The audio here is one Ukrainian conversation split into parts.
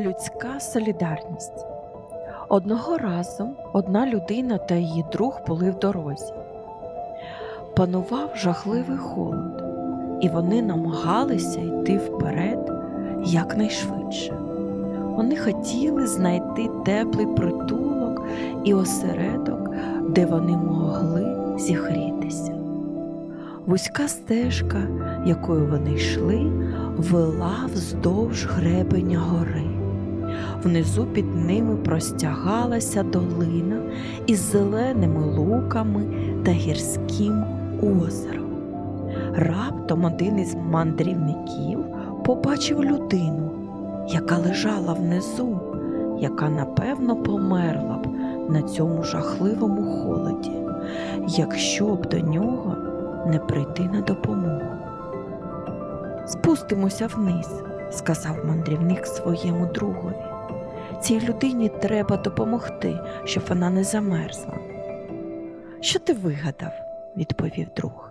Людська солідарність. Одного разу одна людина та її друг були в дорозі. Панував жахливий холод, і вони намагалися йти вперед якнайшвидше. Вони хотіли знайти теплий притулок і осередок, де вони могли зігрітися. Вузька стежка, якою вони йшли, вела вздовж гребеня гори. Внизу під ними простягалася долина із зеленими луками та гірським озером. Раптом один із мандрівників побачив людину, яка лежала внизу, яка напевно померла б на цьому жахливому холоді, якщо б до нього не прийти на допомогу. Спустимося вниз, сказав мандрівник своєму другові. Цій людині треба допомогти, щоб вона не замерзла. Що ти вигадав? відповів друг.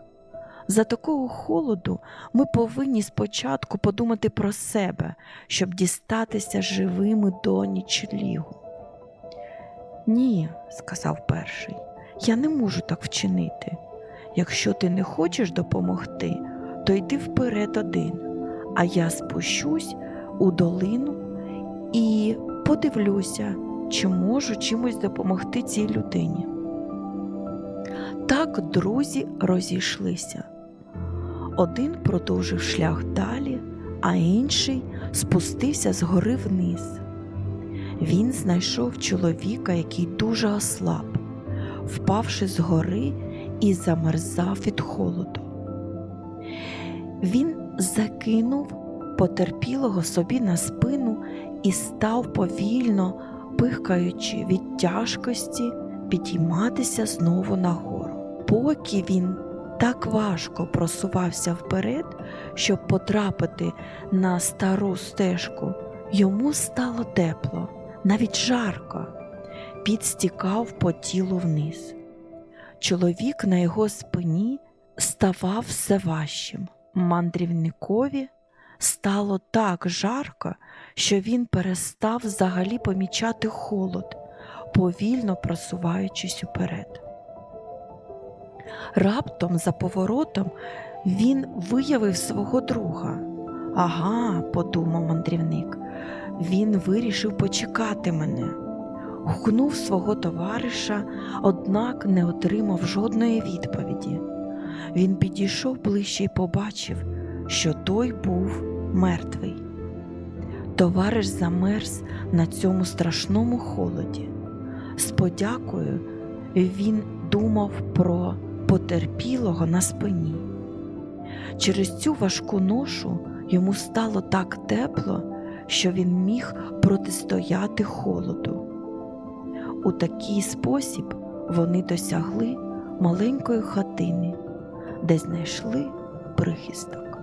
За такого холоду ми повинні спочатку подумати про себе, щоб дістатися живими до нічлігу. Ні, сказав перший, я не можу так вчинити. Якщо ти не хочеш допомогти, то йди вперед один, а я спущусь у долину і подивлюся, чи можу чимось допомогти цій людині. Так друзі розійшлися. Один продовжив шлях далі, а інший спустився з гори вниз. Він знайшов чоловіка, який дуже ослаб, впавши з гори і замерзав від холоду. Він закинув потерпілого собі на спину і став повільно, пихкаючи від тяжкості, підійматися знову нагору. Поки він так важко просувався вперед, щоб потрапити на стару стежку, йому стало тепло, навіть жарко, під стікав по тілу вниз. Чоловік на його спині ставав все важчим. Мандрівникові стало так жарко, що він перестав взагалі помічати холод, повільно просуваючись уперед. Раптом за поворотом він виявив свого друга. Ага, подумав мандрівник, він вирішив почекати мене. Гукнув свого товариша, однак не отримав жодної відповіді. Він підійшов ближче і побачив, що той був мертвий. Товариш замерз на цьому страшному холоді. З подякою він думав про потерпілого на спині. Через цю важку ношу йому стало так тепло, що він міг протистояти холоду. У такий спосіб вони досягли маленької хатини, де знайшли прихисток.